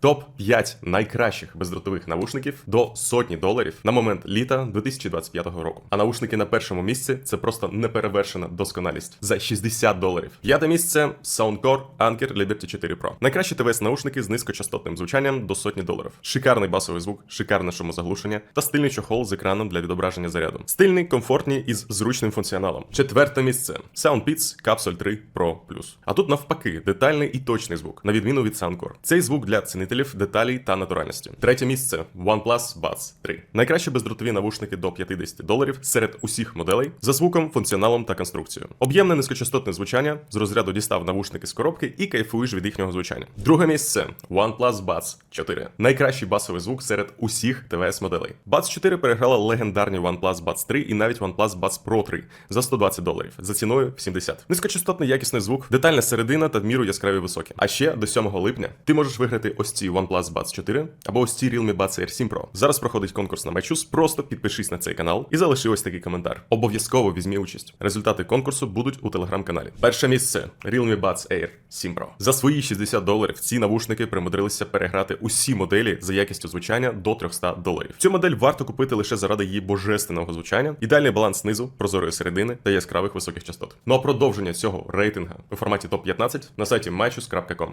Топ 5 найкращих бездротових навушників до сотні доларів на момент літа 2025 року. А навушники на першому місці це просто неперевершена досконалість за 60 доларів. П'яте місце Soundcore Anker Liberty 4 Pro. Найкращі ТВС наушники з низькочастотним звучанням до сотні доларів. Шикарний басовий звук, шикарне шумозаглушення та стильний чохол з екраном для відображення заряду. Стильний, комфортні і з зручним функціоналом. Четверте місце SoundPeats Capsule 3 Pro Plus. А тут навпаки, детальний і точний звук, на відміну від Soundcore. Цей звук для цінителів деталей та натуральності. Третє місце OnePlus Buds 3. Найкращі бездротові навушники до 50 доларів серед усіх моделей за звуком, функціоналом та конструкцією. Об'ємне низькочастотне звучання з розряду дістав навушники з коробки і кайфуєш від їхнього звучання. Друге місце OnePlus Buds 4. Найкращий басовий звук серед усіх ТВС моделей. Buds 4 переграла легендарні OnePlus Buds 3 і навіть OnePlus Buds Pro 3 за 120 доларів за ціною в 70. Низькочастотний якісний звук, детальна середина та в міру яскраві високі. А ще до 7 липня ти можеш виграти ось ці OnePlus Buds 4 або ось ці Realme Buds Air 7 Pro. Зараз проходить конкурс на Мечус. Просто підпишись на цей канал і залиши ось такий коментар. Обов'язково візьмі участь. Результати конкурсу будуть у телеграм-каналі. Перше місце Realme Buds Air 7 Pro. За свої 60 доларів ці навушники примудрилися переграти усі моделі за якістю звучання до 300 доларів. Цю модель варто купити лише заради її божественного звучання, ідеальний баланс знизу, прозорої середини та яскравих високих частот. Ну а продовження цього рейтинга у форматі топ 15 на сайті matchus.com.